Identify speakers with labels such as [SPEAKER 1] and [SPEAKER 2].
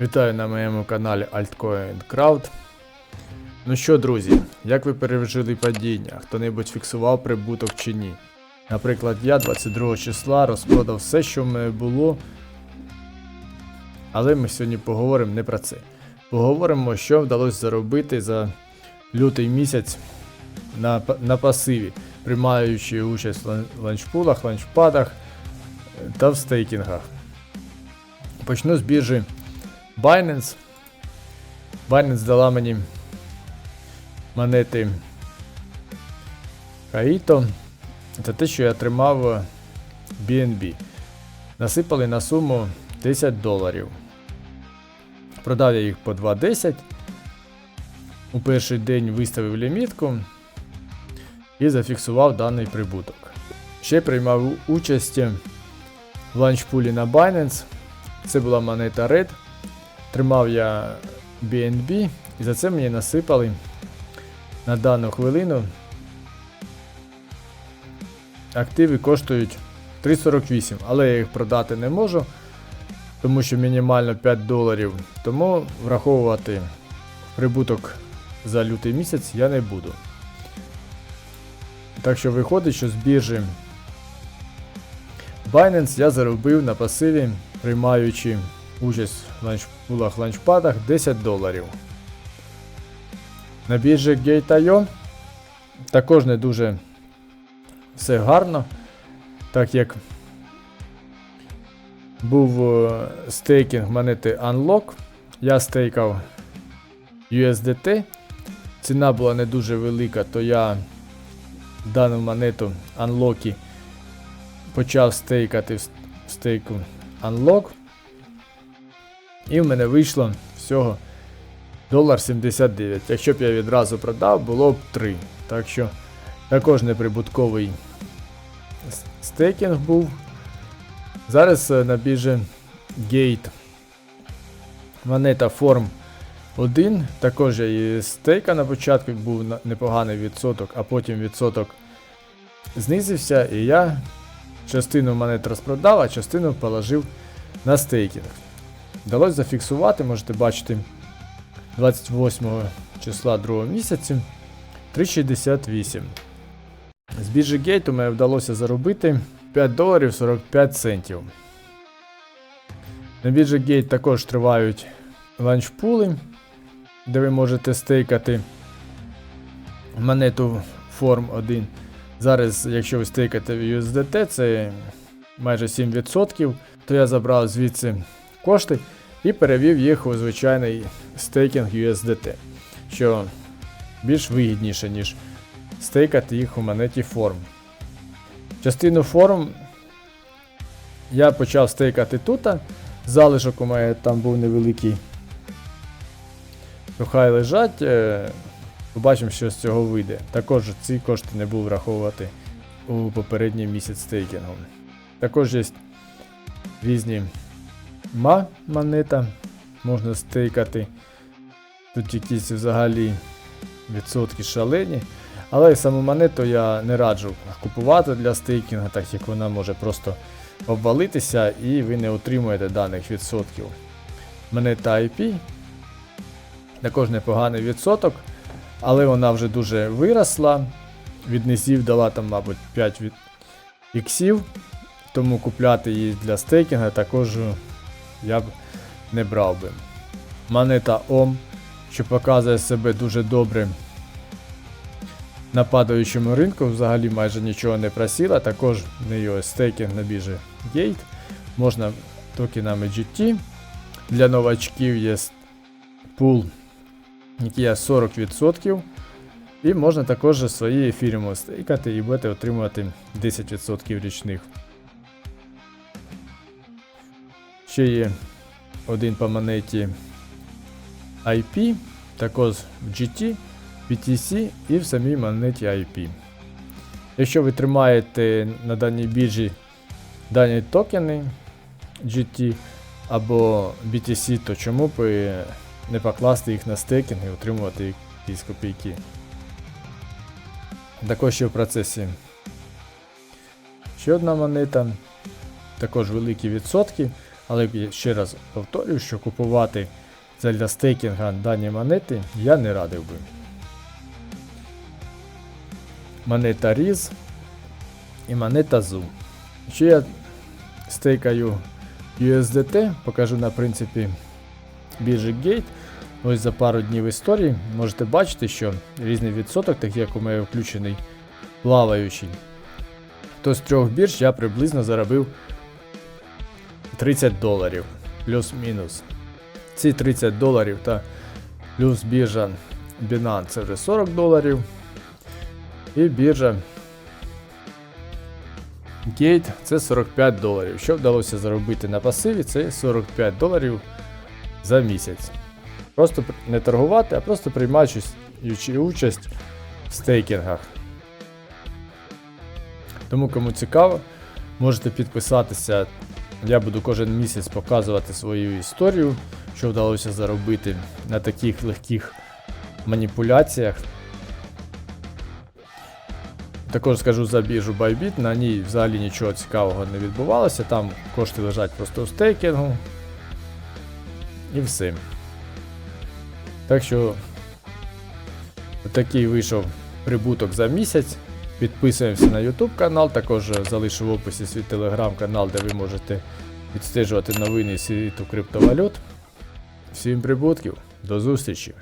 [SPEAKER 1] Вітаю на моєму каналі Altcoin Crowd. Ну що, друзі, як ви пережили падіння? Хто-небудь фіксував прибуток чи ні? Наприклад, я 22 числа розпродав все, що в мене було. Але ми сьогодні поговоримо не про це. Поговоримо, що вдалося заробити за лютий місяць на, на пасиві, приймаючи участь в ланчпулах, ланчпадах е, та в стейкінгах. Почну з біржі Binance. Binance дала мені монети Kaito. Це те, що я тримав BNB. Насипали на суму 10 доларів. Продав я їх по 2.10. У перший день виставив лімітку і зафіксував даний прибуток. Ще приймав участь в ланчпулі на Binance. Це була монета Red. Тримав я BNB і за це мені насипали на дану хвилину. Активи коштують 3,48, але я їх продати не можу, тому що мінімально 5 доларів. Тому враховувати прибуток за лютий місяць я не буду. Так що виходить, що з біржі Binance я заробив на пасиві, приймаючи участь в ланчпулах ланчпадах 10 доларів. На біржі Gate.io також не дуже все гарно, так як був е, стейкінг монети Unlock. Я стейкав USDT. Ціна була не дуже велика, то я дану монету Unlock почав стейкати в стейку Unlock. І в мене вийшло всього долар 79. Якщо б я відразу продав, було б 3. Так що також неприбутковий стейкінг був. Зараз е, на біржі Gate монета Form 1. Також я її стейка на початку був непоганий відсоток, а потім відсоток знизився, і я частину монет розпродав, а частину положив на стейкінг. Вдалося зафіксувати, можете бачити 28 числа 2 місяці 3,68. З біржі Gate у мене вдалося заробити 5 доларів 45 центів. На біржі Gate також тривають ланчпули, де ви можете стейкати монету Form 1. Зараз, якщо ви стейкаєте в USDT, це майже 7%, то я забрав звідси кошти і перевів їх у звичайний стейкінг USDT, що більш вигідніше, ніж стейкати їх у монеті Form. Частину Form я почав стейкати тут. Залишок у мене там був невеликий. То хай лежать. Побачимо, що з цього вийде. Також ці кошти не буду враховувати у попередній місяць стейкінгу. Також є різні ма монета, можна стейкати. Тут якісь взагалі відсотки шалені. Але саму монету я не раджу купувати для стейкінгу, так як вона може просто обвалитися і ви не отримуєте даних відсотків. Монета IP також непоганий відсоток, але вона вже дуже виросла. Від низів дала там, мабуть, 5 від іксів, тому купляти її для стейкінга також я б не брав би. Монета OM, що показує себе дуже добре на падаючому ринку, взагалі майже нічого не просіла, також в неї ось стейкінг на біржі Gate. Можна токенами GT. Для новачків є пул, який є 40%. І можна також свої ефіріуми стейкати і будете отримувати 10% річних. Ще є один по монеті IP, також в GT, BTC і в самій монеті IP. Якщо ви тримаєте на даній біржі дані токени GT або BTC, то чому б не покласти їх на стейкінг і отримувати якісь копійки? Також ще в процесі ще одна монета, також великі відсотки. Але я ще раз повторюю, що купувати для стейкінга дані монети я не радив би. Монета RIS і монета ZU. Ще я стейкаю USDT, покажу на принципі біржі Gate. Ось за пару днів історії можете бачити, що різний відсоток, так як у мене включений плаваючий, то з трьох бірж я приблизно заробив 30 доларів плюс-мінус. Ці 30 доларів та плюс біржа Binance це вже 40 доларів. І біржа Gate це 45 доларів. Що вдалося заробити на пасиві, це 45 доларів за місяць. Просто не торгувати, а просто приймаючи участь в стейкінгах. Тому кому цікаво, можете підписатися. Я буду кожен місяць показувати свою історію, що вдалося заробити на таких легких маніпуляціях. Також скажу за біржу Bybit, на ній взагалі нічого цікавого не відбувалося, там кошти лежать просто у стейкінгу. І все. Так що такий вийшов прибуток за місяць. Підписуємося на YouTube канал, також залишу в описі свій телеграм-канал, де ви можете відстежувати новини світу криптовалют. Всім прибутків, до зустрічі!